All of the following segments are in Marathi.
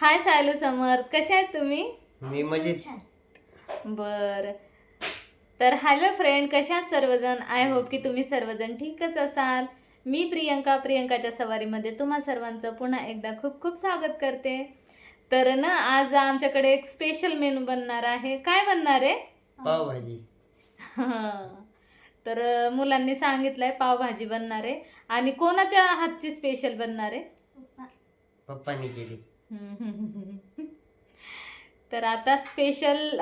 हाय सायलू समर्थ कशा आहेत तुम्ही? मी मजेत. बर. तर हॅलो फ्रेंड कशा आहात सर्वजण? आय होप की तुम्ही सर्वजण ठीकच असाल. मी प्रियंका प्रियंकाच्या सवारीमध्ये तुम्हा सर्वांचं पुन्हा एकदा खूप खूप स्वागत करते. तर ना आज आमच्याकडे एक स्पेशल मेनू बनणार आहे. काय बनणार आहे? पावभाजी. तर मुलांनी सांगितलंय पावभाजी बनणार आहे. आणि कोणाच्या हातची स्पेशल बनणार आहे? पप्पानी केली. तर आता स्पेशल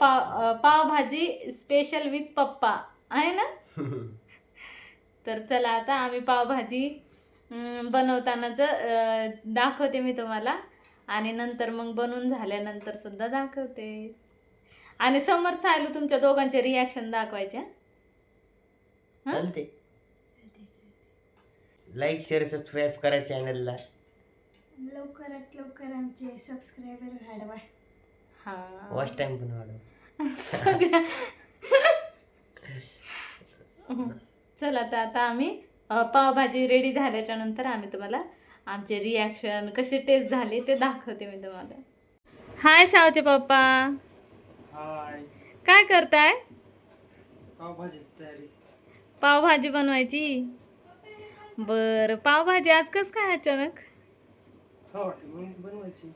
पाव पावभाजी स्पेशल विथ पप्पा. आहे ना? तर चला आता आम्ही पावभाजी बनवतानाच दाखवते मी तुम्हाला. आणि नंतर मग बनवून झाल्यानंतर सुद्धा दाखवते. आणि समोर चालू तुमच्या दोघांचे रिॲक्शन दाखवायचे हं? चालते लाईक शेअर सबस्क्राईब करा चॅनलला लवकरात लवकर आमचे सबस्क्रायबर वाढवा. हा. वॉच टाइम पण वाढव. सगळ्या चला तर आता आम्ही अ, पावभाजी रेडी झाल्याच्यानंतर आम्ही तुम्हाला आमचे रिॲक्शन कसे टेस्ट झाले ते दाखवते मी तुम्हाला. हाय सावचे पप्पा. हाय काय करताय? पावभाजी तयारी. पावभाजी बनवायची? बर पावभाजी आज कस काय अचानक? बनवायची.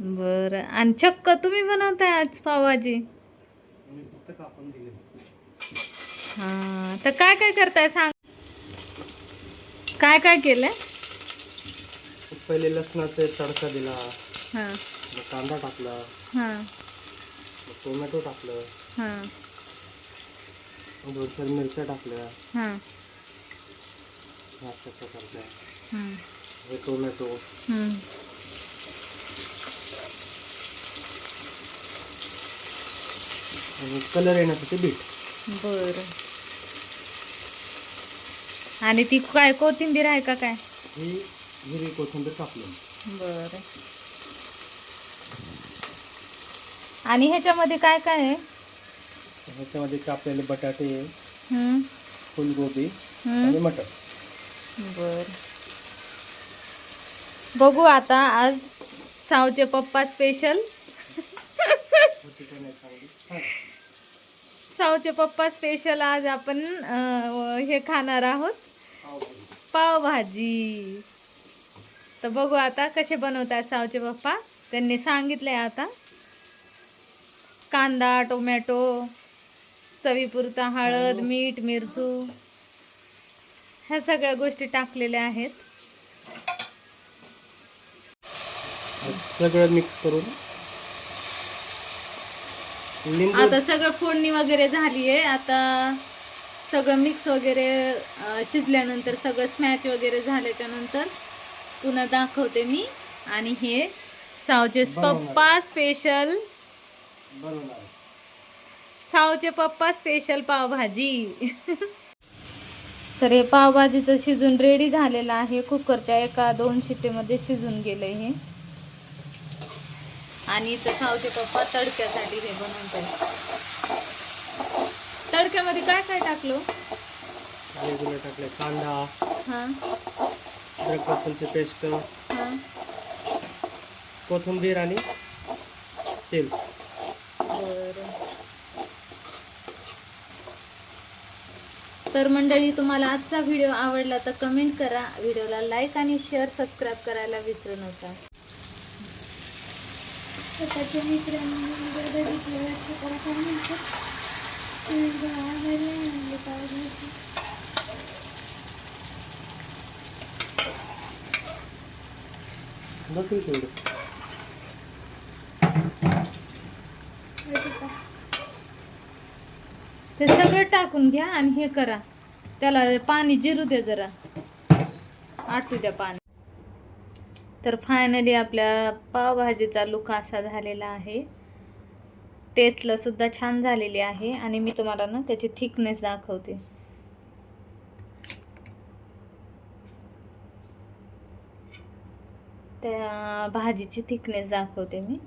बर. आणि चक्क तुम्ही बनवताय आज पावभाजी? मी फक्त कापून दिले. हा तर काय काय करताय सांग. काय काय केलंय? पहिले लसणाचा तडका दिला. हा. मग कांदा टाकला. हा. मग टोमॅटो टाकलं. हा. मग दोन चार मिरच्या टाकल्या. हा. अशा प्रकारच्या. हे. टोमॅटो हम्म. आणि कलर येण्यासाठी बीट बर. आणि ती काय कोथिंबीर आहे का काय? ही हिरवी कोथिंबीर टाकली बर. आणि ह्याच्यामध्ये काय काय आहे? ह्याच्यामध्ये कापलेले बटाटे फुलगोबी. आणि मटर. बर. बघू आता आज सावचे पप्पा स्पेशल सावचे पप्पा स्पेशल आज आपण हे खाणार आहोत. पावभाजी. तर बघू आता कसे बनवतात सावचे पप्पा. त्यांनी सांगितले आता. कांदा टोमॅटो चवीपुरता हळद मीठ मिरचू. ह्या सगळ्या गोष्टी टाकलेल्या आहेत. सगळं मिक्स करून. लिंबू आता सगळं फोडणी वगैरे झाली आहे आता सगळं मिक्स वगैरे शिजल्यानंतर सगळं स्मॅच वगैरे झाल्याच्यानंतर पुन्हा दाखवते मी. आणि हे सावचे पप्पा स्पेशल. सावचे पप्पा स्पेशल पावभाजी. तर हे पावभाजीचं शिजून रेडी झालेलं आहे. कुकरच्या एका दोन शिट्टीमध्ये शिजून गेलंय हे. आणि इथं सावचे पप्पा तडक्यासाठी हे बनवत तडक्यामध्ये काय काय टाकलो? वेगवेगळे टाकले कांदा हां. अद्रक लसूणची पेस्ट हां. कोथिंबीर आणि तेल. तर मंडळी तुम्हाला आजचा व्हिडिओ आवडला तर कमेंट करा. व्हिडिओला लाईक आणि शेअर सबस्क्राईब करायला विसरू नका. स्वतःच्या मित्रांबरोबर बघितलं करा काय म्हणतात गावामध्ये आणले तेवढं का? ते सगळं टाकून घ्या आणि हे करा. त्याला पाणी जिरू द्या जरा. आटू द्या पाणी. तर फायनली आपल्या पावभाजीचा लुक असा झालेला आहे. टेस्टला सुद्धा छान झालेली आहे आणि मी तुम्हाला ना त्याची थिकनेस दाखवते. त्या भाजीची थिकनेस दाखवते मी.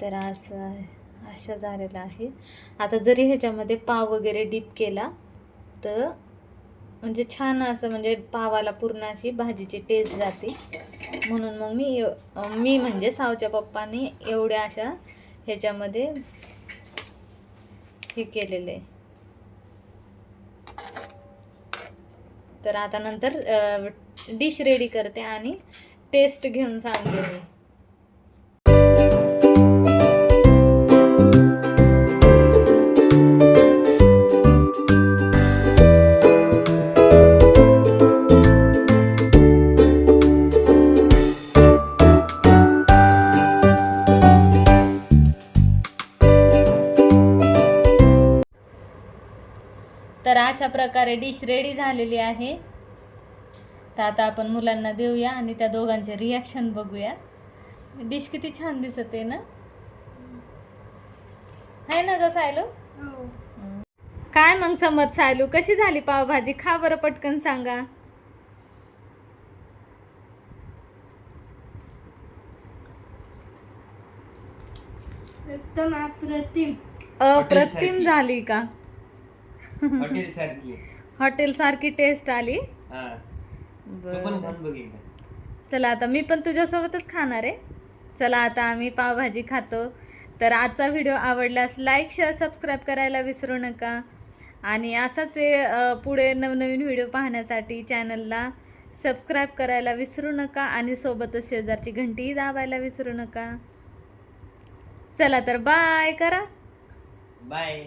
तर असं अशा झालेला आहे आता जरी ह्याच्यामध्ये पाव वगैरे डीप केला तर म्हणजे छान असं म्हणजे पावाला पूर्ण अशी भाजीची टेस्ट जाते. म्हणून मग मी मी म्हणजे सावच्या पप्पाने एवढ्या अशा ह्याच्यामध्ये हे केलेलं. आहे तर आता नंतर डिश रेडी करते आणि टेस्ट घेऊन सांगते मी. तर अशा प्रकारे डिश रेडी झालेली आहे. तर आता आपण मुलांना देऊया आणि त्या दोघांचे रिॲक्शन बघूया. डिश किती छान दिसत आहे ना? आहे ना ग सायलो? हो. काय मग समज सायलू? कशी झाली पावभाजी? खा बरं पटकन सांगा. एकदम अप्रतिम. अप्रतिम झाली का? हॉटेल सारखी. हॉटेल सारखी टेस्ट आली. हा. तू बरं. खाऊन? चला आता मी पण तुझ्यासोबतच खाणार आहे. चला आता आम्ही पावभाजी खातो. तर आजचा व्हिडिओ आवडल्यास लाईक शेअर सबस्क्राईब करायला विसरू नका. आणि असाच अ, पुढे नवनवीन व्हिडिओ पाहण्यासाठी चॅनलला सबस्क्राईब करायला विसरू नका. आणि सोबतच शेजारची घंटीही दाबायला विसरू नका. चला तर बाय करा. बाय